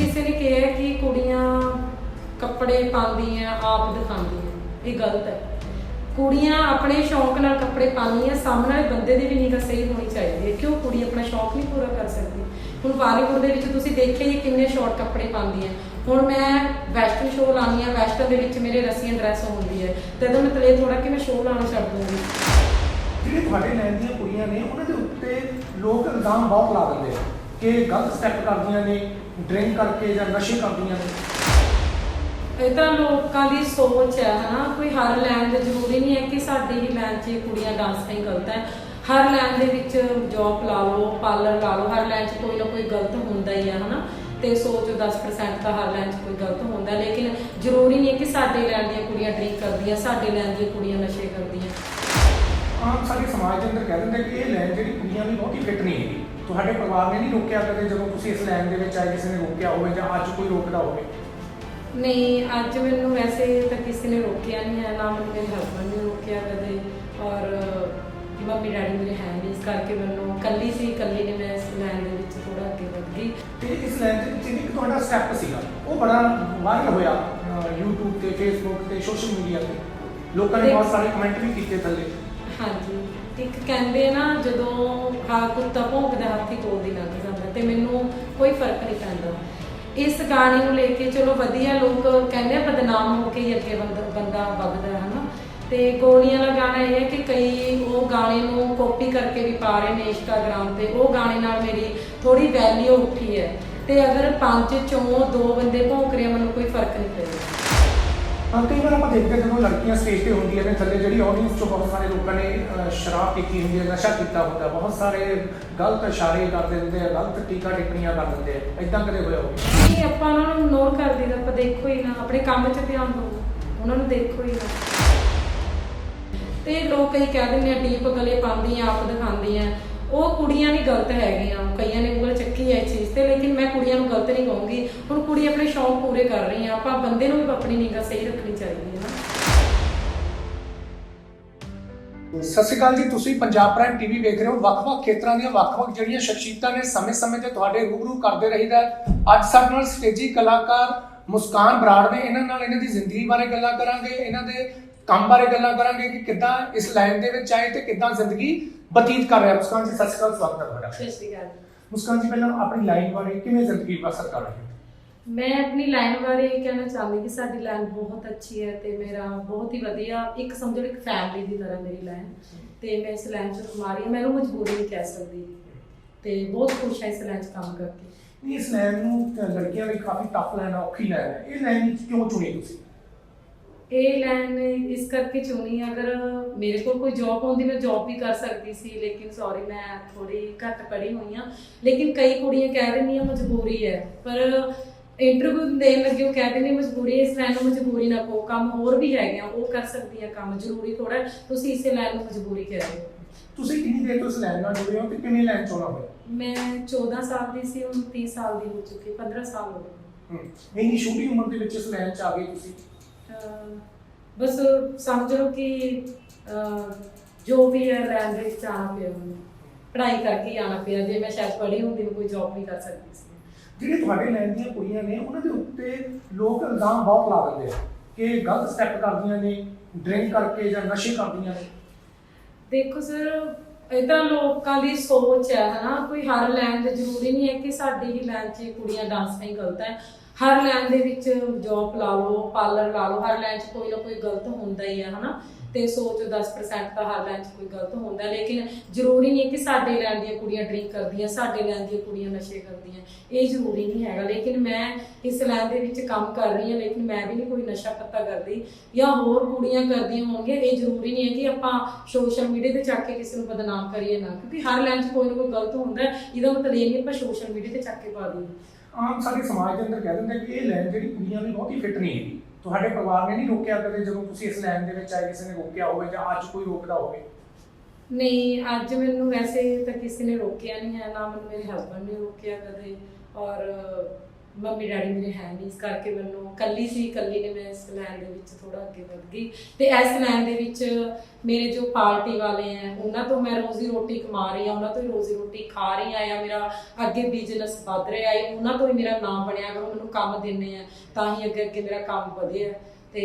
ਕਿਸੇ ਨੇ ਕਿਹਾ ਕਿ ਕੁੜੀਆਂ ਕੱਪੜੇ ਪਾਉਂਦੀਆਂ, ਆਪ ਦਿਖਾਉਂਦੀਆਂ। ਇਹ ਗਲਤ ਹੈ। ਕੁੜੀਆਂ ਆਪਣੇ ਸ਼ੌਂਕ ਨਾਲ ਕੱਪੜੇ ਪਾਉਂਦੀਆਂ, ਸਾਹਮਣੇ ਵਾਲੇ ਬੰਦੇ ਦੀ ਵੀ ਨਿਗਾਹ ਸਹੀ ਹੋਣੀ ਚਾਹੀਦੀ ਹੈ। ਕਿਉਂ ਕੁੜੀ ਆਪਣਾ ਸ਼ੌਂਕ ਨਹੀਂ ਪੂਰਾ ਕਰ ਸਕਦੀ? ਹੁਣ ਬਾਲੀਵੁੱਡ ਦੇ ਵਿੱਚ ਤੁਸੀਂ ਦੇਖਿਆ ਹੀ ਕਿੰਨੇ ਸ਼ਾਰਟ ਕੱਪੜੇ ਪਾਉਂਦੀਆਂ। ਹੁਣ ਮੈਂ ਵੈਸਟਰਨ ਸ਼ੋਅ ਲਾਉਂਦੀ ਹਾਂ ਵੈਸਟਰਨ ਦੇ ਵਿੱਚ ਮੇਰੇ ਰਸੀਆਂ ਡਰੈਸ ਹੁੰਦੀ ਹੈ। ਤੇ ਇਹਦਾ ਮਤਲਬ ਇਹ ਥੋੜਾ ਕਿ ਮੈਂ ਸ਼ੋਅ ਲਾਉਣਾ ਛੱਡ ਦੂੰਗੀ। ਜਿਹੜੇ ਤੁਹਾਡੇ ਲੈਣ ਦੀਆਂ ਕੁੜੀਆਂ ਨੇ, ਉਹਨਾਂ ਦੇ ਉੱਤੇ ਲੋਕ ਇਲਜ਼ਾਮ ਬਹੁਤ ਲਾ ਦਿੰਦੇ ਆ ਕਿ ਗਲਤ ਸਟੈਪ ਕਰਦੀਆਂ ਨੇ ਡਰਿੰਕ ਕਰਕੇ ਜਾਂ ਨਸ਼ੇ ਕਰਦੀਆਂ ਨੇ। ਇਹ ਤਾਂ ਲੋਕਾਂ ਦੀ ਸੋਚ ਹੈ ਹਨਾ? ਕੋਈ ਹਰ ਲੈਣ ਦੇ ਜ਼ਰੂਰੀ ਨਹੀਂ ਹੈ ਕਿ ਸਾਡੀ ਹੀ ਲੈਣ 'ਚ ਇਹ ਕੁੜੀਆਂ ਡਾਂਸ ਨਹੀਂ ਗਲਤ ਹੈ। ਹਰ ਲੈਣ ਦੇ ਵਿੱਚ ਜੌਬ ਲਾ ਲਓ ਪਾਰਲਰ ਲਾ ਲਓ ਹਰ ਲੈਣ 'ਚ ਕੋਈ ਨਾ ਕੋਈ ਗਲਤ ਹੁੰਦਾ ਹੀ ਹੈ ਹਨਾ? ਤੇ ਸੋਚੋ 10% ਤਾਂ ਹਰ ਲੈਣ 'ਚ ਕੋਈ ਗਲਤ ਹੁੰਦਾ ਲੇਕਿਨ ਜ਼ਰੂਰੀ ਨਹੀਂ ਹੈ ਕਿ ਸਾਡੇ ਲੈਣ ਦੀਆਂ ਕੁੜੀਆਂ ਡਰਿੰਕ ਕਰਦੀਆਂ ਸਾਡੇ ਲੈਣ ਦੀਆਂ ਕੁੜੀਆਂ ਨਸ਼ੇ ਕਰਦੀਆਂ। ਆਮ ਸਾਡੇ ਸਮਾਜ ਦੇ ਅੰਦਰ ਕਹਿ ਦਿੰਦੇ ਕਿ ਇਹ ਲਾਈਨ ਜਿਹੜੀ ਕੁੜੀਆਂ ਲਈ ਬਹੁਤੀ ਫਿੱਟ ਨਹੀਂ ਹੈਗੀ। ਤੁਹਾਡੇ ਪਰਿਵਾਰ ਨੇ ਨਹੀਂ ਰੋਕਿਆ ਕਦੇ ਜਦੋਂ ਤੁਸੀਂ ਇਸ ਲਾਈਨ ਦੇ ਵਿੱਚ ਆਏ ਕਿਸੇ ਨੇ ਰੋਕਿਆ ਹੋਵੇ ਜਾਂ ਅੱਜ ਕੋਈ ਰੋਕਦਾ ਹੋਵੇ? ਨਹੀਂ ਅੱਜ ਮੈਨੂੰ ਵੈਸੇ ਤਾਂ ਕਿਸੇ ਨੇ ਰੋਕਿਆ ਨਹੀਂ ਹੈ ਨਾ ਮੇਰੇ ਹਸਬੰਡ ਨੇ ਰੋਕਿਆ ਕਦੇ। ਔਰ ਮੰਮੀ ਡੈਡੀ ਮੇਰੇ ਹੈ ਨਹੀਂ ਇਸ ਕਰਕੇ ਮੈਨੂੰ ਕੱਲੀ ਸੀ ਕੱਲੀ ਨੇ ਮੈਂ ਇਸ ਲਾਈਨ ਦੇ ਵਿੱਚ ਥੋੜਾ ਅੱਗੇ ਵਧ ਗਈ। ਤੇ ਇਸ ਲਾਈਨ ਦੇ ਵਿੱਚ ਇੱਕ ਤੁਹਾਡਾ ਸਟੈਪ ਸੀਗਾ। ਉਹ ਬੜਾ ਵਾਇਰਲ ਹੋਇਆ YouTube ਤੇ Facebook ਤੇ ਸੋਸ਼ਲ ਮੀਡੀਆ ਤੇ। ਲੋਕਾਂ ਨੇ ਬਹੁਤ ਸਾਰੇ ਕਮੈਂਟ ਵੀ ਕੀਤੇ ਥੱਲੇ। ਹਾਂਜੀ। ਇੱਕ ਕਹਿੰਦੇ ਨਾ, ਜਦੋਂ ਹਾਂ ਕੁੱਤਾ ਭੌਂਕਦਾ, ਹਾਥੀ ਕੋਲ ਦੀ ਲੰਘ ਜਾਂਦਾ ਤੇ ਮੈਨੂੰ ਕੋਈ ਫ਼ਰਕ ਨਹੀਂ ਪੈਂਦਾ। ਇਸ ਗਾਣੇ ਨੂੰ ਲੈ ਕੇ ਚਲੋ ਵਧੀਆ ਲੋਕ ਕਹਿੰਦੇ ਆ, ਬਦਨਾਮ ਹੋ ਕੇ ਹੀ ਅੱਗੇ ਬੰਦਾ ਬੰਦਾ ਵੱਧਦਾ ਹੈ ਨਾ। ਤੇ ਗੋਲੀਆਂ ਵਾਲਾ ਗਾਣਾ ਇਹ ਹੈ ਕਿ ਕਈ ਉਹ ਗਾਣੇ ਨੂੰ ਕਾਪੀ ਕਰਕੇ ਵੀ ਪਾ ਰਹੇ ਨੇ ਇੰਸਟਾਗ੍ਰam ਤੇ। ਉਹ ਗਾਣੇ ਨਾਲ ਮੇਰੀ ਥੋੜੀ ਵੈਲਿਊ ਉੱਠੀ ਹੈ। ਤੇ ਅਗਰ ਪੰਜ ਚੋਂ ਦੋ ਬੰਦੇ ਭੌਂਕ ਰਹੇ ਮੈਨੂੰ ਕੋਈ ਫ਼ਰਕ ਨਹੀਂ ਪੈਂਦਾ। ਹਾਂ ਕਈ ਵਾਰ ਆਪਾਂ ਦੇਖਦੇ ਹਾਂ ਜਦੋਂ ਲੜਕੀਆਂ ਸਟੇਜ ਤੇ ਹੁੰਦੀਆਂ ਨੇ, ਥੱਲੇ ਜਿਹੜੀ ਆਡੀਅנס ਤੋਂ ਬਹੁਤ ਸਾਰੇ ਲੋਕਾਂ ਨੇ ਸ਼ਰਾਬ ਪੀਤੀ ਹੁੰਦੀ ਹੈ, ਨਸ਼ਾ ਕੀਤਾ ਹੁੰਦਾ, ਬਹੁਤ ਸਾਰੇ ਗਲਤ ਇਸ਼ਾਰੇ ਕਰ ਦਿੰਦੇ ਆ, ਗਲਤ ਟੀਕਾ ਟਿੱਪਣੀਆਂ ਕਰ ਦਿੰਦੇ ਆ ਇਦਾਂ ਕਦੇ ਹੋਇਆ ਹੋਵੇ? ਨਹੀਂ, ਆਪਾਂ ਉਹਨਾਂ ਨੂੰ ਇਗਨੋਰ ਕਰ ਦਈਦਾ ਆਪਾਂ ਦੇਖੋ ਹੀ ਨਾ, ਆਪਣੇ ਕੰਮ 'ਚ ਧਿਆਨ ਦਿਓ, ਉਹਨਾਂ ਨੂੰ ਦੇਖੋ ਹੀ ਨਾ। ਤੇ ਲੋਕ ਕਈ ਕਹਿ ਦਿੰਦੇ ਆ, ਡੀਪ ਗਲੇ ਪਾਉਂਦੀਆਂ, ਆਪ ਦਿਖਾਉਂਦੀਆਂ ਉਹ ਕੁੜੀਆਂ ਵੀ ਗਲਤ ਹੈਗੀਆਂ, ਕਈਆਂ ਨੇ ਉਂਗਲ ਚੱਕੀ ਹੈ ਇਸ ਚੀਜ਼ ਤੇ, ਲੇਕਿਨ ਮੈਂ ਕੁੜੀਆਂ ਨੂੰ ਗਲਤ ਨਹੀਂ ਕਹੂੰਗੀ। ਹੁਣ ਕੁੜੀ ਆਪਣੇ ਸ਼ੌਂਕ ਪੂਰੇ ਕਰ ਰਹੀ ਆ, ਆਪਾਂ ਬੰਦੇ ਨੂੰ ਵੀ ਆਪਣੀ ਨਿਗਾਹ ਸਹੀ ਰੱਖਣੀ ਚਾਹੀਦੀ ਹੈ ਨਾ। ਸਤਿ ਸ਼੍ਰੀ ਅਕਾਲ ਜੀ, ਤੁਸੀਂ ਪੰਜਾਬ ਪ੍ਰਾਈਮ ਟੀਵੀ ਵੇਖ ਰਹੇ ਹੋ। ਵੱਖ-ਵੱਖ ਖੇਤਰਾਂ ਦੀਆਂ ਵੱਖ-ਵੱਖ ਜਿਹੜੀਆਂ ਸ਼ਖਸੀਅਤਾਂ ਨੇ, ਸਮੇਂ-ਸਮੇਂ ਤੇ ਤੁਹਾਡੇ ਰੂਬਰੂ ਕਰਦੇ ਰਹੀਦਾ ਹੈ। ਅੱਜ ਸਾਡੇ ਨਾਲ ਸਟੇਜੀ ਕਲਾਕਾਰ ਮੁਸਕਾਨ ਬਰਾੜ ਨੇ। ਇਹਨਾਂ ਨਾਲ ਇਹਨਾਂ ਦੀ ਜ਼ਿੰਦਗੀ ਬਾਰੇ ਗੱਲਾਂ ਕਰਾਂਗੇ, ਇਹਨਾਂ ਦੇ ਕੰਮ ਬਾਰੇ ਗੱਲਾਂ ਕਰਾਂਗੇ ਕਿ ਕਿੱਦਾਂ ਇਸ ਲਾਈਨ ਦੇ ਵਿੱਚ ਆਏ ਤੇ ਕਿੱਦਾਂ ਜ਼ਿੰਦਗੀ ਬਤੀਤ ਕਰ ਰਿਹਾ। ਮੁਸਕਾਨ ਜੀ ਸਤਿ ਸ਼੍ਰੀ ਅਕਾਲ ਸਵਾਗਤ ਹੈ ਤੁਹਾਡਾ। ਸਤਿ ਸ਼੍ਰੀ ਅਕਾਲ। ਮੁਸਕਾਨ ਜੀ ਪਹਿਲਾਂ ਆਪਣੀ ਲਾਈਨ ਬਾਰੇ ਕਿਵੇਂ ਜ਼ਿੰਦਗੀ ਬਸਰ ਕਰ ਰਹੇ ਹੋ? ਮੈਂ ਆਪਣੀ ਲਾਈਨ ਬਾਰੇ ਇਹ ਕਹਿਣਾ ਚਾਹੁੰਦੀ ਕਿ ਸਾਡੀ ਲਾਈਨ ਬਹੁਤ ਅੱਛੀ ਹੈ ਤੇ ਮੇਰਾ ਬਹੁਤ ਹੀ ਵਧੀਆ ਇੱਕ ਸਮਝੋ ਇੱਕ ਫੈਮਿਲੀ ਦੀ ਤਰ੍ਹਾਂ ਮੇਰੀ ਲਾਈਨ। ਤੇ ਮੈਂ ਇਸ ਲਾਈਨ 'ਚ ਕਮਾ ਰਹੀ ਹਾਂ ਮੈਨੂੰ ਮਜਬੂਰੀ ਨਹੀਂ ਕਹਿ ਸਕਦੀ। ਤੇ ਬਹੁਤ ਖੁਸ਼ ਹਾਂ ਇਸ ਲਾਈਨ 'ਚ ਕੰਮ ਕਰਕੇ। ਇਸ ਲਾਈਨ ਨੂੰ ਲੜਕੀਆਂ ਲਈ ਕਾਫੀ ਟਫ ਲਾਈਨ ਔਖੀ ਲਾਈਨ ਹੈ ਇਹ ਲਾਈਨ ਕਿਉਂ ਚੁਣੀ ਤੁਸੀਂ? ਇਹ ਲਾਈਨ ਇਸ ਕਰਕੇ ਚੁਣੀ ਅਗਰ ਮੇਰੇ ਕੋਲ ਕੋਈ ਜੌਬ ਹੁੰਦੀ ਮੈਂ ਜੌਬ ਵੀ ਕਰ ਸਕਦੀ ਸੀ ਲੇਕਿਨ ਸੌਰੀ ਮੈਂ ਥੋੜੀ ਘੱਟ ਪੜ੍ਹੀ ਹੋਈ ਹਾਂ। ਲੇਕਿਨ ਕਈ ਕੁੜੀਆਂ ਕਹਿ ਦਿੰਦੀਆਂ ਮਜਬੂਰੀ ਹੈ। ਪਰ ਇੰਟਰਵਿਊ ਦੇਣ ਲੱਗੇ ਉਹ ਕਹਿ ਦਿੰਦੇ ਮਜਬੂਰੀ ਹੈ, ਇਸ ਲਾਈਨ ਨੂੰ ਮਜਬੂਰੀ ਨਾ ਕਹੋ ਕੰਮ ਹੋਰ ਵੀ ਹੈਗੇ ਆ ਉਹ ਕਰ ਸਕਦੀ ਹੈ ਕੰਮ ਜ਼ਰੂਰੀ ਥੋੜਾ ਹੈ, ਤੁਸੀਂ ਇਸੇ ਲਾਈਨ ਨੂੰ ਮਜਬੂਰੀ ਕਹਿ ਰਹੇ ਹੋ। ਤੁਸੀਂ ਕਿੰਨੀ ਦੇਰ ਤੋਂ ਇਸ ਲਾਈਨ ਨਾਲ ਜੁੜੇ ਹੋ ਤੇ ਕਿਵੇਂ ਲਾਈਨ ਚੁਣਾ ਹੋਇਆ? ਮੈਂ 14 ਸਾਲ ਦੀ ਸੀ ਹੁਣ 30 ਸਾਲ ਦੀ ਹੋ ਚੁੱਕੀ 15 ਸਾਲ ਹੋ ਗਏ। ਹਮ, ਇੰਨੀ ਛੋਟੀ ਉਮਰ ਦੇ ਵਿੱਚ ਇਸ ਲਾਈਨ 'ਚ ਆ ਗਏ ਤੁਸੀਂ? ਬਸ ਸਮਝ ਲਓ ਕਿ ਜੋ ਵੀ ਹੈ ਲੈਣ ਦੇ ਵਿੱਚ ਪਿਆ ਮੈਨੂੰ ਪੜ੍ਹਾਈ ਕਰਕੇ ਹੀ ਆਉਣਾ ਪਿਆ। ਜੇ ਮੈਂ ਸ਼ਾਇਦ ਪੜ੍ਹੀ ਹੁੰਦੀ ਮੈਂ ਕੋਈ ਜੌਬ ਵੀ ਕਰ ਸਕਦੀ ਸੀ। ਜਿਹੜੇ ਤੁਹਾਡੇ ਲਾਈਨ ਦੀਆਂ ਕੁੜੀਆਂ ਨੇ ਉਹਨਾਂ ਦੇ ਉੱਤੇ ਲੋਕ ਇਲਜ਼ਾਮ ਬਹੁਤ ਲਾ ਦਿੰਦੇ ਆ ਕਿ ਗਲਤ ਸਟੈਪ ਕਰਦੀਆਂ ਨੇ ਡਰਿੰਕ ਕਰਕੇ ਜਾਂ ਨਸ਼ੇ ਕਰਦੀਆਂ ਨੇ। ਦੇਖੋ ਸਰ ਇਹ ਲੋਕਾਂ ਦੀ ਸੋਚ ਹੈ, ਹਨਾ? ਕੋਈ ਹਰ ਲੈਣ ਦੇ ਜ਼ਰੂਰੀ ਨਹੀਂ ਹੈ ਕਿ ਸਾਡੀ ਹੀ ਲੈਣ 'ਚ ਕੁੜੀਆਂ ਡਾਂਸ ਨਹੀਂ ਗਲਤ ਹੈ। ਹਰ ਲੈਣ ਦੇ ਵਿੱਚ ਜੋਬ ਲਾ ਲਓ ਪਾਰਲਰ ਲਾ ਲਓ, ਹਰ ਲੈਣ 'ਚ ਕੋਈ ਨਾ ਕੋਈ ਗਲਤ ਹੁੰਦਾ ਹੀ ਹੈ, ਹਨਾ? ਤੇ ਸੋਚੋ 10% ਤਾਂ ਹਰ ਲੈਣ 'ਚ ਕੋਈ ਗਲਤ ਹੁੰਦਾ ਹੈ, ਲੇਕਿਨ ਜ਼ਰੂਰੀ ਨਹੀਂ ਹੈ ਕਿ ਸਾਡੇ ਲੈਣ ਦੀਆਂ ਕੁੜੀਆਂ ਡਰਿੰਕ ਕਰਦੀਆਂ ਸਾਡੇ ਲੈਣ ਦੀਆਂ ਕੁੜੀਆਂ ਨਸ਼ੇ ਕਰਦੀਆਂ ਇਹ ਜ਼ਰੂਰੀ ਨਹੀਂ ਹੈਗਾ। ਲੇਕਿਨ ਮੈਂ ਇਸ ਲੈਣ ਦੇ ਵਿੱਚ ਕੰਮ ਕਰ ਰਹੀ ਹਾਂ ਲੇਕਿਨ ਮੈਂ ਵੀ ਨਹੀਂ ਕੋਈ ਨਸ਼ਾ ਪੱਤਾ ਕਰਦੀ ਜਾਂ ਹੋਰ ਕੁੜੀਆਂ ਕਰਦੀਆਂ ਹੋਣਗੀਆਂ ਇਹ ਜ਼ਰੂਰੀ ਨਹੀਂ ਹੈ ਕਿ ਆਪਾਂ ਸੋਸ਼ਲ ਮੀਡੀਆ ਤੇ ਚੱਕ ਕੇ ਕਿਸੇ ਨੂੰ ਬਦਨਾਮ ਕਰੀਏ ਨਾ ਕਿਉਂਕਿ ਹਰ ਲਾਈਨ 'ਚ ਕੋਈ ਨਾ ਕੋਈ ਗਲਤ ਹੁੰਦਾ ਹੈ ਇਹਦਾ ਮਤਲਬ ਇਹ ਨਹੀਂ ਆਪਾਂ ਸੋਸ਼ਲ ਮੀਡੀਆ ਤੇ ਚੱਕ ਕੇ ਪਾ ਦਈਏ। ਆਮ ਸਾਡੇ ਸਮਾਜ ਦੇ ਅੰਦਰ ਕਹਿ ਦਿੰਦੇ ਕਿ ਇਹ ਲਾਈਨ ਜਿਹੜੀ ਕੁੜੀਆਂ ਲਈ ਬਹੁਤੀ ਫਿੱਟ ਨਹੀਂ ਹੈਗੀ। ਤੁਹਾਡੇ ਪਰਿਵਾਰ ਨੇ ਨਹੀਂ ਰੋਕਿਆ ਕਦੇ ਜਦੋਂ ਤੁਸੀਂ ਇਸ ਲਾਈਨ ਦੇ ਵਿੱਚ ਆਏ, ਕਿਸੇ ਨੇ ਰੋਕਿਆ ਹੋਵੇ ਜਾਂ ਅੱਜ ਕੋਈ ਰੋਕਦਾ ਹੋਵੇ? ਨਹੀਂ, ਅੱਜ ਮੈਨੂੰ ਵੈਸੇ ਤਾਂ ਕਿਸੇ ਨੇ ਰੋਕਿਆ ਨਹੀਂ ਹੈ, ਨਾ ਮੈਨੂੰ ਮੇਰੇ ਹਸਬੰਡ ਨੇ ਰੋਕਿਆ ਕਦੇ। ਔਰ ਮੰਮੀ ਡੈਡੀ ਮੇਰੇ ਹੈ ਨਹੀਂ, ਇਸ ਕਰਕੇ ਮੈਨੂੰ ਕੱਲੀ ਸੀ ਕੱਲੀ ਨੇ ਮੈਂ ਇਸ ਲਾਈਨ ਦੇ ਵਿੱਚ ਥੋੜਾ ਅੱਗੇ ਵਧ ਗਈ। ਤੇ ਇਸ ਲਾਈਨ ਦੇ ਵਿੱਚ ਮੇਰੇ ਜੋ ਪਾਰਟੀ ਵਾਲੇ ਆ ਉਹਨਾਂ ਤੋਂ ਮੈਂ ਰੋਜ਼ੀ ਰੋਟੀ ਕਮਾ ਰਹੀ ਆ ਉਹਨਾਂ ਤੋਂ ਹੀ ਰੋਜ਼ੀ ਰੋਟੀ ਖਾ ਰਹੀ ਆ ਜਾਂ ਮੇਰਾ ਅੱਗੇ ਬਿਜ਼ਨਸ ਵਧ ਰਿਹਾ ਹੈ, ਉਹਨਾਂ ਤੋਂ ਹੀ ਮੇਰਾ ਨਾਮ ਬਣਿਆ, ਅਗਰ ਮੈਨੂੰ ਕੰਮ ਦਿੰਦੇ ਆ ਤਾਂ ਹੀ ਅੱਗੇ ਅੱਗੇ ਮੇਰਾ ਕੰਮ ਵਧਿਆ। ਤੇ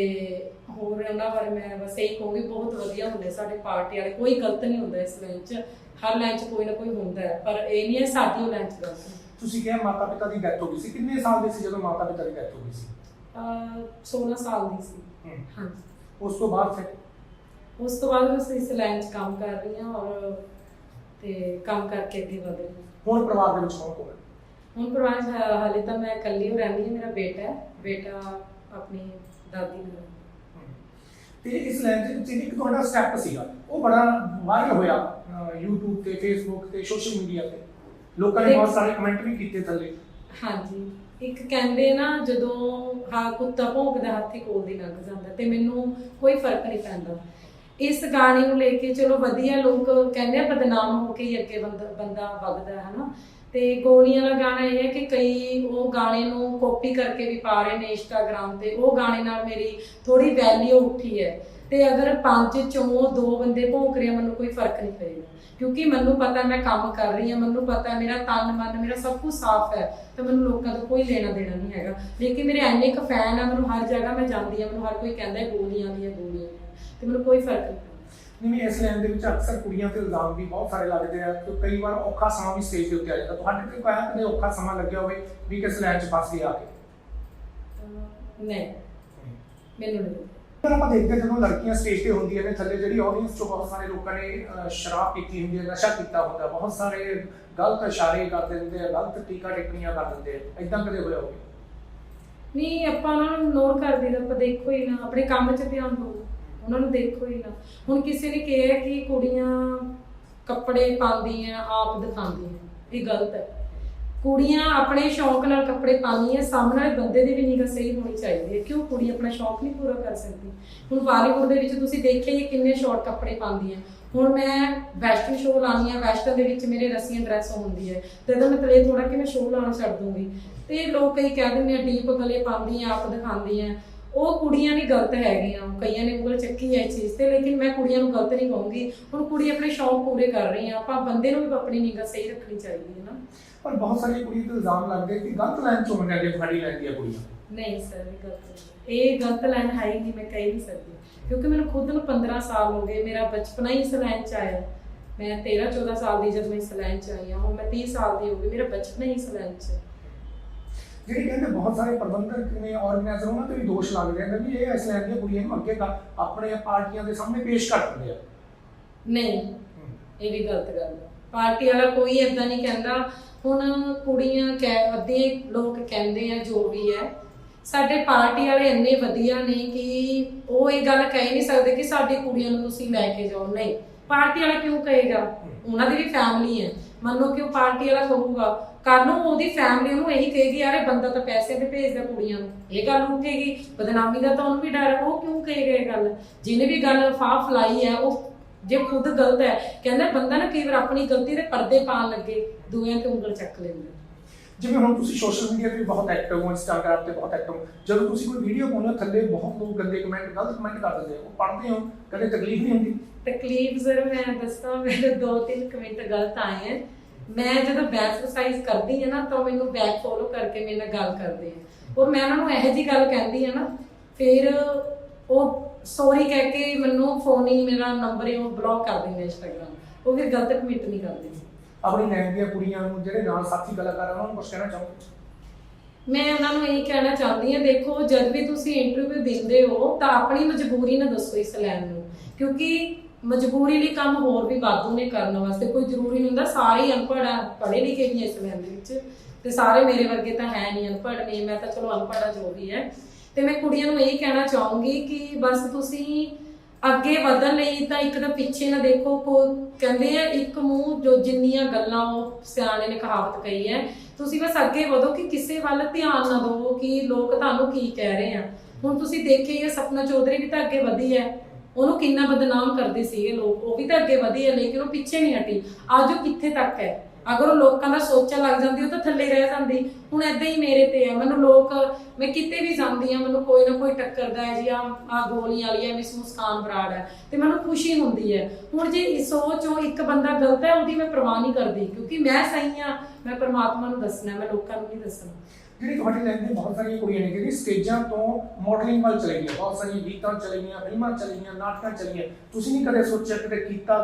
ਹੋਰ ਉਹਨਾਂ ਬਾਰੇ ਮੈਂ ਬਸ ਇਹੀ ਕਹੂੰਗੀ, ਬਹੁਤ ਵਧੀਆ ਹੁੰਦੇ ਸਾਡੇ ਪਾਰਟੀ ਵਾਲੇ, ਕੋਈ ਗਲਤ ਨਹੀਂ ਹੁੰਦਾ ਇਸ ਲਾਈਨ 'ਚ। ਹਰ ਲਾਈਨ 'ਚ ਕੋਈ ਨਾ ਕੋਈ ਹੁੰਦਾ ਪਰ ਇਹ ਨਹੀਂ ਹੈ ਸਾਡੀ ਲਾਈਨ 'ਚ ਗਲਤ। ਤੁਸੀਂ ਕਿਹਾ ਮਾਤਾ ਪਿਤਾ ਦੀ ਡੈਥ ਹੋ ਗਈ ਸੀ। ਕਿੰਨੇ ਸਾਲ ਦੇ ਸੀ ਜਦੋਂ ਮਾਤਾ ਪਿਤਾ ਦੀ ਡੈਥ ਹੋ ਗਈ ਸੀ? ਅਹ 16 ਸਾਲ ਦੀ ਸੀ। ਹਮ। ਹਾਂਜੀ ਉਸ ਤੋਂ ਬਾਅਦ ਫਿਰ? ਉਸ ਤੋਂ ਬਾਅਦ ਮੈਂ ਇਸ ਲਾਈਨ 'ਚ ਕੰਮ ਕਰ ਰਹੀ ਹਾਂ ਔਰ ਤੇ ਕੰਮ ਕਰਕੇ ਅੱਗੇ ਵਧ ਰਹੀ ਹਾਂ। ਹੁਣ ਪਰਿਵਾਰ ਦੇ ਵਿੱਚ ਕੌਣ ਕੌਣ ਹੈ? ਹੁਣ ਪਰਿਵਾਰ 'ਚ ਹਾ- ਹਾਲੇ ਤਾਂ ਮੈਂ ਇਕੱਲੀ ਹੋ ਰਹਿੰਦੀ ਹਾਂ ਮੇਰਾ ਬੇਟਾ ਹੈ। ਬੇਟਾ ਆਪਣੀ ਦਾਦੀ ਨਾਲ ਹੈ। ਤੇ ਇਸ ਲਾਈਨ ਦੇ ਵਿੱਚ ਇੱਕ ਤੁਹਾਡਾ ਸਟੈਪ ਸੀਗਾ। ਉਹ ਬੜਾ ਵਾਇਰਲ ਹੋਇਆ ਅਹ YouTube ਤੇ Facebook ਤੇ ਸੋਸ਼ਲ ਮੀਡੀਆ ਤੇ। ਲੋਕਾਂ ਨੇ ਬਹੁਤ ਸਾਰੇ ਕਮੈਂਟ ਵੀ ਕੀਤੇ ਥੱਲੇ। ਹਾਂਜੀ। ਇੱਕ ਕਹਿੰਦੇ ਨਾ ਜਦੋਂ ਹਾਂ ਕੁੱਤਾ ਭੌਂਕਦਾ ਹਾਥੀ ਕੋਲ ਦੀ ਲੰਘ ਜਾਂਦਾ ਤੇ ਮੈਨੂੰ ਕੋਈ ਫ਼ਰਕ ਨਹੀਂ ਪੈਂਦਾ। ਇਸ ਗਾਣੇ ਨੂੰ ਲੈ ਕੇ ਚਲੋ ਵਧੀਆ ਲੋਕ ਕਹਿੰਦੇ ਆ ਬਦਨਾਮ ਹੋ ਕੇ ਹੀ ਅੱਗੇ ਬੰਦਾ ਬੰਦਾ ਵੱਧਦਾ ਹੈ ਨਾ। ਤੇ ਗੋਲੀਆਂ ਵਾਲਾ ਗਾਣਾ ਇਹ ਹੈ ਕਿ ਕਈ ਉਹ ਗਾਣੇ ਨੂੰ ਕਾਪੀ ਕਰਕੇ ਵੀ ਪਾ ਰਹੇ ਨੇ ਇੰਸਟਾਗ੍ਰam ਤੇ। ਉਹ ਗਾਣੇ ਨਾਲ ਮੇਰੀ ਥੋੜੀ ਵੈਲਿਊ ਉੱਠੀ ਹੈ। ਤੇ ਅਗਰ ਪੰਜ ਚੋਂ ਦੋ ਬੰਦੇ ਭੌਂਕ ਰਹੇ ਆ, ਮੈਨੂੰ ਕੋਈ ਫ਼ਰਕ ਨਹੀਂ ਪਏਗਾ। ਕਿਉਂਕਿ ਮੈਨੂੰ ਪਤਾ ਮੈਂ ਕੰਮ ਕਰ ਰਹੀ ਹਾਂ ਮੈਨੂੰ ਪਤਾ ਮੇਰਾ ਤਨ ਮਨ ਮੇਰਾ ਸਭ ਕੁਝ ਸਾਫ਼ ਹੈ ਤੇ ਮੈਨੂੰ ਲੋਕਾਂ ਤੋਂ ਕੋਈ ਲੈਣਾ ਦੇਣਾ ਨਹੀਂ ਹੈਗਾ। ਲੇਕਿਨ ਮੇਰੇ ਇੰਨੇ ਕੁ ਫੈਨ ਆ ਮੈਨੂੰ ਹਰ ਜਗ੍ਹਾ ਮੈਂ ਜਾਂਦੀ ਆ ਮੈਨੂੰ ਹਰ ਕੋਈ ਕਹਿੰਦਾ ਹੈ ਗੋਲੀਆਂ ਦੀਆਂ ਗੋਲੀਆਂ ਦੀਆਂ ਤੇ ਮੈਨੂੰ ਕੋਈ ਫ਼ਰਕ ਨਹੀਂ ਪੈਂਦਾ। ਜਿਵੇਂ ਇਸ ਲਾਈਨ ਦੇ ਵਿੱਚ ਅਕਸਰ ਕੁੜੀਆਂ ਤੇ ਇਲਜ਼ਾਮ ਵੀ ਬਹੁਤ ਸਾਰੇ ਲੱਗਦੇ ਆ ਕਿ ਕਈ ਵਾਰ ਔਖਾ ਸਮਾਂ ਵੀ ਸਟੇਜ ਦੇ ਉੱਤੇ ਆ ਜਾਂਦਾ। ਤੁਹਾਡੇ ਤੇ ਕੋਈ ਆਇਆ ਕਦੇ ਔਖਾ ਸਮਾਂ ਲੱਗਿਆ ਹੋਵੇ ਵੀ ਕਿਸ ਲਾਈਨ 'ਚ ਫਸ ਗਿਆ ਆ ਕੇ? ਨਹੀਂ। ਮੈਨੂੰ ਨਹੀਂ। ਪਰ ਆਪਾਂ ਦੇਖਦੇ ਜਦੋਂ ਲੜਕੀਆਂ ਸਟੇਜ ਤੇ ਹੁੰਦੀਆਂ ਨੇ, ਥੱਲੇ ਜਿਹੜੀ ਆਡੀਅנס ਚੋਂ ਬਹੁਤ ਸਾਰੇ ਲੋਕਾਂ ਨੇ ਸ਼ਰਾਬ ਪੀਤੀ ਹੁੰਦੀ ਹੈ, ਨਸ਼ਾ ਕੀਤਾ ਹੁੰਦਾ ਬਹੁਤ ਸਾਰੇ ਗਲਤ ਇਸ਼ਾਰੇ ਕਰ ਦਿੰਦੇ ਆ, ਗਲਤ ਟੀਕਾ ਟਿੱਪਣੀਆਂ ਕਰ ਦਿੰਦੇ ਆ ਇਦਾਂ ਕਦੇ ਹੋਇਆ ਹੋਵੇ? ਨਹੀਂ, ਆਪਾਂ ਉਹਨਾਂ ਨੂੰ ਇਗਨੋਰ ਕਰ ਦਈਦਾ ਆਪਾਂ ਦੇਖੋ ਹੀ ਨਾ, ਆਪਣੇ ਕੰਮ 'ਚ ਧਿਆਨ ਦਿਓ, ਉਹਨਾਂ ਨੂੰ ਦੇਖੋ ਹੀ ਨਾ। ਹੁਣ ਕਿਸੇ ਨੇ ਕਿਹਾ ਕਿ ਕੁੜੀਆਂ ਕੱਪੜੇ ਪਾਉਂਦੀਆਂ, ਆਪ ਦਿਖਾਉਂਦੀਆਂ, ਇਹ ਗਲਤ ਹੈ। ਕੁੜੀਆਂ ਆਪਣੇ ਸ਼ੌਂਕ ਨਾਲ ਕੱਪੜੇ ਪਾਉਂਦੀਆਂ, ਸਾਹਮਣੇ ਬੰਦੇ ਦੀ ਵੀ ਨਿਗਾਹ ਸਹੀ ਹੋਣੀ ਚਾਹੀਦੀ ਹੈ, ਕਿਉਂ ਕੁੜੀ ਆਪਣਾ ਸ਼ੌਂਕ ਨਹੀਂ ਪੂਰਾ ਕਰ ਸਕਦੀ? ਹੁਣ ਬਾਲੀਵੁੱਡ ਦੇ ਵਿੱਚ ਤੁਸੀਂ ਦੇਖਿਆ ਹੀ ਕਿੰਨੇ ਸ਼ਾਰਟ ਕੱਪੜੇ ਪਾਉਂਦੀਆਂ ਹੁਣ ਮੈਂ ਵੈਸਟਰਨ ਸ਼ੋਅ ਲਾਉਣੀ ਆ ਵੈਸਟਰਨ ਦੇ ਵਿੱਚ ਮੇਰੇ ਰਸੀਆਂ ਡਰੈਸ ਹੁੰਦੀ ਹੈ। ਤੇ ਇਹਦਾ ਮਤਲਬ ਇਹ ਥੋੜਾ ਕਿ ਮੈਂ ਸ਼ੋਅ ਲਾਉਣਾ ਛੱਡ ਦੂੰਗੀ। ਤੇ ਲੋਕ ਕਈ ਕਹਿ ਦਿੰਦੇ ਆ, ਡੀਪ ਗਲੇ ਪਾਉਂਦੀਆਂ ਆਪ ਦਿਖਾਉਂਦੀਆਂ ਉਹ ਕੁੜੀਆਂ ਨਹੀਂ ਗਲਤ ਹੈਗੀਆਂ। ਕਈਆਂ ਨੇ ਉਂਗਲ ਚੱਕੀ ਹੈ ਇਸ ਚੀਜ਼ ਤੇ ਲੇਕਿਨ ਮੈਂ ਕੁੜੀਆਂ ਨੂੰ ਗਲਤ ਨਹੀਂ ਕਹੂੰਗੀ। ਹੁਣ ਕੁੜੀ ਆਪਣੇ ਸ਼ੌਂਕ ਪੂਰੇ ਕਰ ਰਹੀ ਆ। ਆਪਾਂ ਬੰਦੇ ਨੂੰ ਵੀ ਆਪਣੀ ਨਿਗਾਹ ਸਹੀ ਰੱਖਣੀ ਚਾਹੀਦੀ ਹੈ ਨਾ। ਪਰ ਬਹੁਤ ਸਾਰੀਆਂ ਕੁੜੀਆਂ ਤੇ ਇਲਜ਼ਾਮ ਲੱਗਦੇ ਕਿ ਗਲਤ ਲਾਈਨ ਚੋਂ ਮੰਨਿਆ ਗਿਆ ਫੜੀ ਲਾਈਨ ਦੀਆਂ ਕੁੜੀਆਂ। ਨਹੀਂ ਸਰ ਇਹ ਗਲਤ ਇਹ ਗਲਤ ਲਾਈਨ ਹੈ ਹੀ ਨਹੀਂ ਮੈਂ ਕਹਿ ਨਹੀਂ ਸਕਦੀ। ਕਿਉਂਕਿ ਮੈਨੂੰ ਖੁਦ ਨੂੰ 15 ਸਾਲ ਹੋ ਗਏ ਮੇਰਾ ਬਚਪਨਾ ਹੀ ਇਸ ਲਾਈਨ ਚ ਆਇਆ। ਮੈਂ 13 14 ਸਾਲ ਦੀ ਜਦ ਮੈਂ ਇਸ ਲਾਈਨ ਚ ਆਈ ਹਾਂ ਹੁਣ ਮੈਂ 30 ਸਾਲ ਦੀ ਹੋ ਗਈ ਮੇਰਾ ਬਚਪਨਾ ਹੀ ਇਸ ਲਾਈਨ ਚ। ਹੈ। ਜਿਹੜੇ ਕਹਿੰਦੇ ਬਹੁਤ ਸਾਰੇ ਪ੍ਰਬੰਧਕ ਨੇ ਆਰਗੇਨਾਈਜ਼ਰ ਉਹਨਾਂ ਤੇ ਵੀ ਦੋਸ਼ ਲੱਗਦੇ ਆ ਕਿ ਇਹ ਲਾਈਨ ਦੀਆਂ ਕੁੜੀਆਂ ਨੂੰ ਅੱਗੇ ਆਪਣੇ ਪਾਰਟੀਆਂ ਦੇ ਸਾਹਮਣੇ ਪੇਸ਼ ਕਰ ਦਿੰਦੇ ਆ। ਨਹੀਂ ਇਹ ਵੀ ਗਲਤ ਗੱਲ ਹੈ। ਪਾਰਟੀ ਵਾਲਾ ਕੋਈ ਏਦਾਂ ਨਹੀਂ ਕਹਿੰਦਾ ਹੁਣ ਕੁੜੀਆਂ ਕਹਿ ਅੱਧੇ ਲੋਕ ਕਹਿੰਦੇ ਆ ਜੋ ਵੀ ਹੈ। ਸਾਡੇ ਪਾਰਟੀ ਵਾਲੇ ਇੰਨੇ ਵਧੀਆ ਨੇ ਕਿ ਉਹ ਇਹ ਗੱਲ ਕਹਿ ਨਹੀਂ ਸਕਦੇ ਕਿ ਸਾਡੀ ਕੁੜੀਆਂ ਨੂੰ ਤੁਸੀਂ ਲੈ ਕੇ ਜਾਓ। ਨਹੀਂ ਪਾਰਟੀ ਵਾਲਾ ਕਿਉਂ ਕਹੇਗਾ? ਉਹਨਾਂ ਦੀ ਵੀ ਫੈਮਿਲੀ ਹੈ। ਮੰਨੋ ਕਿ ਉਹ ਪਾਰਟੀ ਵਾਲਾ ਕਹੂਗਾ ਕੱਲ ਨੂੰ ਉਹਦੀ ਫੈਮਿਲੀ ਉਹਨੂੰ ਇਹੀ ਕਹੇਗੀ ਯਾਰ ਇਹ ਬੰਦਾ ਤਾਂ ਪੈਸੇ ਤੇ ਭੇਜਦਾ ਕੁੜੀਆਂ ਨੂੰ। ਇਹ ਗੱਲ ਉੱਠੇਗੀ ਬਦਨਾਮੀ ਦਾ ਤਾਂ ਉਹਨੂੰ ਵੀ ਡਰ ਹੈ। ਉਹ ਕਿਉਂ ਕਹੇਗਾ ਇਹ ਗੱਲ? ਜਿਹਨੇ ਵੀ ਗੱਲ ਫਾਹ ਫਲਾਈ ਹੈ ਉਹ ਜੇ ਖੁਦ ਗਲਤ ਹੈ ਕਹਿੰਦਾ ਬੰਦਾ ਨਾ ਕਈ ਵਾਰ ਆਪਣੀ ਗਲਤੀ ਦੇ ਪਰਦੇ ਪਾਣ ਲੱਗੇ ਦੂਆਂ ਤੇ ਉਂਗਲ ਚੱਕ ਲੈਂਦਾ। ਜਿਵੇਂ ਹੁਣ ਤੁਸੀਂ ਸੋਸ਼ਲ ਮੀਡੀਆ ਤੇ ਵੀ ਬਹੁਤ ਐਕਟਿਵ ਹੋ ਇੰਸਟਾਗ੍ਰam ਤੇ ਬਹੁਤ ਐਕਟਿਵ ਹੋ ਜਦੋਂ ਤੁਸੀਂ ਕੋਈ ਵੀਡੀਓ ਪਾਉਂਦੇ ਹੋ ਥੱਲੇ ਬਹੁਤ ਲੋਕ ਗੰਦੇ ਕਮੈਂਟ ਗਲਤ ਕਮੈਂਟ ਕਰ ਦਿੰਦੇ ਆ ਉਹ ਪੜ੍ਹਦੇ ਹੋ ਕਦੇ ਤਕਲੀਫ ਨਹੀਂ ਹੁੰਦੀ? ਤਕਲੀਫ ਜ਼ਰ ਮੈਂ ਦੱਸਾਂ ਮੇਰੇ ਦੋ ਤਿੰਨ ਕਮੈਂਟ ਗਲਤ ਆਏ ਹੈ। ਮੈਂ ਜਦੋਂ ਬੈਕ ਐਕਸਰਸਾਈਜ਼ ਕਰਦੀ ਹਾਂ ਨਾ ਤਾਂ ਮੈਨੂੰ ਬੈਕ ਫੋਲੋ ਕਰਕੇ ਮੇਰੇ ਨਾਲ ਗੱਲ ਕਰਦੇ ਆ। ਔਰ ਮੈਂ ਉਹਨਾਂ ਨੂੰ ਇਹੋ ਜੀ ਗੱਲ ਕਹਿੰਦੀ ਆ ਨਾ ਫਿਰ ਉਹ ਸੌਰੀ ਕਹਿ ਕੇ ਮੈਨੂੰ ਫੋਨ ਹੀ ਮੇਰਾ ਨੰਬਰ ਹੀ ਉਹ ਬਲੌਕ ਕਰ ਦਿੰਦੇ ਇੰਸਟਾਗ੍ਰਾਮ ਉਹ ਫਿਰ ਗਲਤ ਕਮੈਂਟ ਨਹੀਂ ਕਰਦੇ। ਆਪਣੀ ਲਾਈਨ ਦੀਆਂ ਕੁੜੀਆਂ ਨੂੰ ਜਿਹੜੇ ਨਾਲ ਸਾਥੀ ਕਲਾਕਾਰ ਆ, ਉਹਨਾਂ ਨੂੰ ਕੁਝ ਕਹਿਣਾ ਚਾਹੋਗੇ? ਮੈਂ ਉਹਨਾਂ ਨੂੰ ਇਹ ਕਹਿਣਾ ਚਾਹੁੰਦੀ ਹਾਂ ਦੇਖੋ ਜਦ ਵੀ ਤੁਸੀਂ ਇੰਟਰਵਿਊ ਦਿੰਦੇ ਹੋ ਤਾਂ ਆਪਣੀ ਮਜਬੂਰੀ ਨਾ ਦੱਸੋ ਇਸ ਲੈਣ ਨੂੰ। ਕਿਉਂਕਿ ਮਜਬੂਰੀ ਲਈ ਕੰਮ ਹੋਰ ਵੀ ਵਾਧੂ ਨੇ ਕਰਨ ਵਾਸਤੇ। ਕੋਈ ਜ਼ਰੂਰੀ ਨਹੀਂ ਹੁੰਦਾ। ਸਾਰੇ ਹੀ ਅਨਪੜ੍ਹ ਆ, ਪੜ੍ਹੇ ਲਿਖੇ ਵੀ ਇਸ ਲੈਣ ਦੇ ਵਿੱਚ। ਤੇ ਸਾਰੇ ਮੇਰੇ ਵਰਗੇ ਤਾਂ ਹੈ ਨਹੀਂ, ਅਨਪੜ੍ਹ ਨੇ। ਮੈਂ ਤਾਂ ਚਲੋ ਅਨਪੜ੍ਹ ਆ ਜੋ ਵੀ ਹੈ। ਤੇ ਮੈਂ ਕੁੜੀਆਂ ਨੂੰ ਇਹ ਕਹਿਣਾ ਚਾਹੂੰਗੀ ਕਿ ਬਸ ਤੁਸੀਂ ਅੱਗੇ ਵਧਣ ਲਈ ਤਾਂ ਇੱਕ ਤਾਂ ਪਿੱਛੇ ਨਾ ਦੇਖੋ ਕੋ ਕਹਿੰਦੇ ਆ, ਇੱਕ ਮੂੰਹ ਜੋ ਜਿੰਨੀਆਂ ਗੱਲਾਂ ਉਹ ਸਿਆਣੇ ਨੇ ਕਹਾਵਤ ਕਹੀ ਹੈ। ਤੁਸੀਂ ਬਸ ਅੱਗੇ ਵਧੋ ਕਿ ਕਿਸੇ ਵੱਲ ਧਿਆਨ ਨਾ ਦਿਓ ਕਿ ਲੋਕ ਤੁਹਾਨੂੰ ਕੀ ਕਹਿ ਰਹੇ ਆ। ਹੁਣ ਤੁਸੀਂ ਦੇਖਿਆ ਹੀ ਸਪਨਾ ਚੌਧਰੀ ਵੀ ਤਾਂ ਅੱਗੇ ਵਧੀ ਹੈ। ਉਹਨੂੰ ਕਿੰਨਾ ਬਦਨਾਮ ਕਰਦੇ ਸੀਗੇ ਲੋਕ, ਉਹ ਵੀ ਤਾਂ ਅੱਗੇ ਵਧੀ ਹੈ ਲੇਕਿਨ ਉਹ ਪਿੱਛੇ ਨਹੀਂ ਹਟੀ। ਅੱਜ ਉਹ ਕਿੱਥੇ ਤੱਕ ਹੈ? ਅਗਰ ਉਹ ਲੋਕਾਂ ਦਾ ਸੋਚਣ ਲੱਗ ਜਾਂਦੀ, ਉਹ ਤਾਂ ਥੱਲੇ ਰਹਿ ਜਾਂਦੀ। ਹੁਣ ਐਦਾਂ ਹੀ ਮੇਰੇ ਤੇ ਹੈ ਮੈਨੂੰ ਲੋਕ, ਮੈਂ ਕਿਤੇ ਵੀ ਜਾਂਦੀ ਆ ਮੈਨੂੰ ਕੋਈ ਨਾ ਕੋਈ ਟੱਕਰਦਾ ਹੈ, ਜੀ ਆ ਆ ਗੋਲੀਆਂ ਵਾਲੀ ਹੈ ਮਿਸ ਮੁਸਕਾਨ ਬਰਾੜ ਹੈ, ਤੇ ਮੈਨੂੰ ਖੁਸ਼ੀ ਹੁੰਦੀ ਹੈ। ਹੁਣ ਜੇ ਇਸ ਸੋਚੋਂ ਇੱਕ ਬੰਦਾ ਗਲਤ ਹੈ, ਉਹਦੀ ਮੈਂ ਪਰਵਾਹ ਨਹੀਂ ਕਰਦੀ, ਕਿਉਂਕਿ ਮੈਂ ਸਹੀ ਆ ਮੈਂ ਪਰਮਾਤਮਾ ਨੂੰ ਦੱਸਣਾ, ਮੈਂ ਲੋਕਾਂ ਨੂੰ ਨਹੀਂ ਦੱਸਣਾ। ਜਿਹੜੀ ਤੁਹਾਡੀ ਲਾਈਨ ਦੇ ਬਹੁਤ ਸਾਰੀਆਂ ਕੁੜੀਆਂ ਨੇ ਜਿਹੜੀ ਸਟੇਜਾਂ ਤੋਂ ਮਾਡਲਿੰਗ ਵੱਲ ਚਲੇ ਗਈਆਂ, ਬਹੁਤ ਸਾਰੀਆਂ ਗੀਤਾਂ ਚਲੇ ਗਈਆਂ, ਫਿਲਮਾਂ ਚਲੇ ਗਈਆਂ, ਨਾਟਕਾਂ ਚਲੇ ਗਈਆਂ। ਤੁਸੀਂ ਨਹੀਂ ਕਦੇ ਸੋਚਿਆ ਕਿ ਕੀਤਾ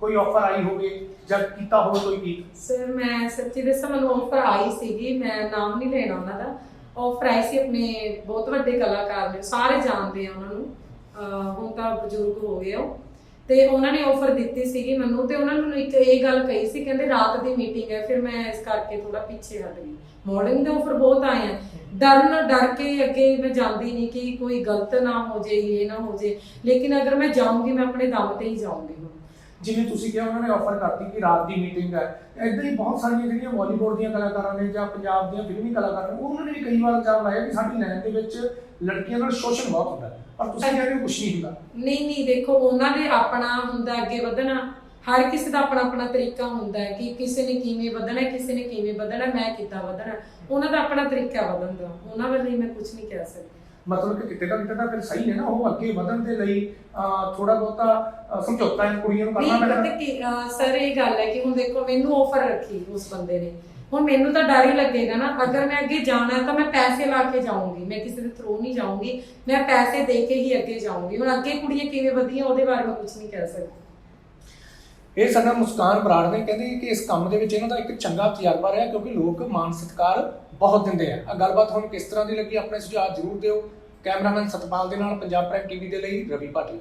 ਕੋਈ ਆਫਰ ਆਈ ਹੋਵੇ ਜਾਂ ਕੀਤਾ ਹੋਵੇ ਕੋਈ ਗੀਤ ਸਰ ਮੈਂ ਸੱਚੀ ਦੱਸਾਂ, ਮੈਨੂੰ ਆਫਰ ਆਈ ਸੀਗੀ, ਮੈਂ ਨਾਮ ਨਹੀਂ ਲੈਣਾ ਉਹਨਾਂ ਦਾ। ਆਫਰ ਆਈ ਸੀ ਆਪਣੇ ਬਹੁਤ ਵੱਡੇ ਕਲਾਕਾਰ ਨੇ, ਸਾਰੇ ਜਾਣਦੇ ਆ ਉਹਨਾਂ ਨੂੰ। ਹੁਣ ਤਾਂ ਬਜ਼ੁਰਗ ਹੋ ਗਏ ਉਹ। ਤੇ ਉਹਨਾਂ ਨੇ ਆਫਰ ਦਿੱਤੀ ਸੀਗੀ ਮੈਨੂੰ ਤੇ ਉਹਨਾਂ ਨੇ ਇੱਕ ਇਹ ਗੱਲ ਕਹੀ ਸੀ, ਕਹਿੰਦੇ ਰਾਤ ਦੀ ਮੀਟਿੰਗ ਹੈ, ਫਿਰ ਮੈਂ ਇਸ ਕਰਕੇ ਥੋੜਾ ਪਿੱਛੇ ਹਟ ਗਈ। ਮਾਰਨਿੰਗ ਦੇ ਆਫਰ ਬਹੁਤ ਆਏ ਆ। ਡਰ ਡਰ ਕੇ ਅੱਗੇ ਮੈਂ ਜਾਂਦੀ ਨਹੀਂ ਕਿ ਕੋਈ ਗਲਤ ਨਾ ਹੋ ਜੇ, ਇਹ ਨਾ ਹੋ ਜੇ। ਲੇਕਿਨ ਅਗਰ ਮੈਂ ਜਾਊਂਗੀ, ਮੈਂ ਆਪਣੇ ਦਮ ਤੇ ਹੀ ਜਾਊਂਗੀ ਜਿਵੇਂ ਤੁਸੀਂ ਕਿਹਾ, ਉਹਨਾਂ ਨੇ ਆਫਰ ਕਰਤੀ ਕਿ ਰਾਤ ਦੀ ਮੀਟਿੰਗ ਹੈ। ਇਦਾਂ ਹੀ ਬਹੁਤ ਸਾਰੀਆਂ ਜਿਹੜੀਆਂ ਬਾਲੀਵੁੱਡ ਦੀਆਂ ਕਲਾਕਾਰਾਂ ਨੇ ਜਾਂ ਪੰਜਾਬ ਦੀਆਂ ਫਿਲਮੀ ਕਲਾਕਾਰ ਨੇ, ਉਹਨਾਂ ਨੇ ਵੀ ਕਈ ਵਾਰ ਇਲਜ਼ਾਮ ਲਾਇਆ ਕਿ ਸਾਡੀ ਲਾਈਨ ਦੇ ਵਿੱਚ ਲੜਕੀਆਂ ਨਾਲ ਸ਼ੋਸ਼ਣ ਬਹੁਤ ਹੁੰਦਾ ਹੈ। ਪਰ ਤੁਸੀਂ ਕਹਿੰਦੇ ਹੋ ਕੁਛ ਨਹੀਂ ਹੁੰਦਾ। ਨਹੀਂ ਨਹੀਂ ਦੇਖੋ ਉਹਨਾਂ ਦੇ ਆਪਣਾ ਹੁੰਦਾ ਅੱਗੇ ਵਧਣਾ। ਹਰ ਕਿਸੇ ਦਾ ਆਪਣਾ ਆਪਣਾ ਤਰੀਕਾ ਹੁੰਦਾ ਹੈ ਕਿ ਕਿਸੇ ਨੇ ਕਿਵੇਂ ਵਧਣਾ ਕਿਸੇ ਨੇ ਕਿਵੇਂ ਵਧਣਾ ਮੈਂ ਕਿੱਦਾਂ ਵਧਣਾ। ਉਹਨਾਂ ਦਾ ਆਪਣਾ ਤਰੀਕਾ ਵਧਣ ਦਾ। ਉਹਨਾਂ ਵੱਲ ਮੈਂ ਕੁਝ ਨਹੀਂ ਕਹਿ ਸਕਦੀ। ਮਤਲਬ ਕਿ ਕਿਤੇ ਨਾ ਕਿਤੇ ਤਾਂ ਫਿਰ ਸਹੀ ਹੈ ਨਾ ਉਹ ਅੱਗੇ ਵਧਣ ਦੇ ਲਈ ਥੋੜਾ ਬਹੁਤਾ ਸਮਝੌਤਾ ਕੁੜੀਆਂ ਨੂੰ ਕਰਨਾ ਪੈਂਦਾ। ਸਰ ਇਹ ਗੱਲ ਹੈ ਕਿ ਹੁਣ ਦੇਖੋ ਮੈਨੂੰ ਆਫਰ ਰੱਖੀ ਉਸ ਬੰਦੇ ਨੇ। ਹੁਣ ਮੈਨੂੰ ਤਾਂ ਡਰ ਹੀ ਲੱਗੇਗਾ ਨਾ। ਅਗਰ ਮੈਂ ਅੱਗੇ ਜਾਣਾ, ਤਾਂ ਮੈਂ ਪੈਸੇ ਲਾ ਕੇ ਜਾਊਂਗੀ। ਮੈਂ ਕਿਸੇ ਦੇ ਥਰੂ ਨਹੀਂ ਜਾਊਂਗੀ। ਮੈਂ ਪੈਸੇ ਦੇ ਕੇ ਹੀ ਅੱਗੇ ਜਾਊਂਗੀ। ਹੁਣ ਅੱਗੇ ਕੁੜੀਆਂ ਕਿਵੇਂ ਵਧੀਆਂ, ਉਹਦੇ ਬਾਰੇ ਮੈਂ ਕੁਝ ਨਹੀਂ ਕਹਿ ਸਕਦੀ। ਇਹ ਸਾਡਾ ਮੁਸਕਾਨ ਬਰਾੜ ਨੇ ਕਹਿੰਦੇ ਕਿ ਇਸ ਕੰਮ ਦੇ ਵਿੱਚ ਇਹਨਾਂ ਦਾ ਇੱਕ ਚੰਗਾ ਤਜਰਬਾ ਰਿਹਾ, ਕਿਉਂਕਿ ਲੋਕ ਮਾਨ ਸਤਿਕਾਰ ਬਹੁਤ ਦਿੰਦੇ ਆ। ਆ ਗੱਲਬਾਤ ਤੁਹਾਨੂੰ ਕਿਸ ਤਰ੍ਹਾਂ ਦੀ ਲੱਗੀ, ਆਪਣੇ ਸੁਝਾਅ ਜ਼ਰੂਰ ਦਿਓ। ਕੈਮਰਾਮੈਨ ਸਤਪਾਲ ਦੇ ਨਾਲ, ਪੰਜਾਬ ਪ੍ਰਾਈਮ ਟੀਵੀ ਦੇ ਲਈ ਰਵੀ ਭਾਟੀ।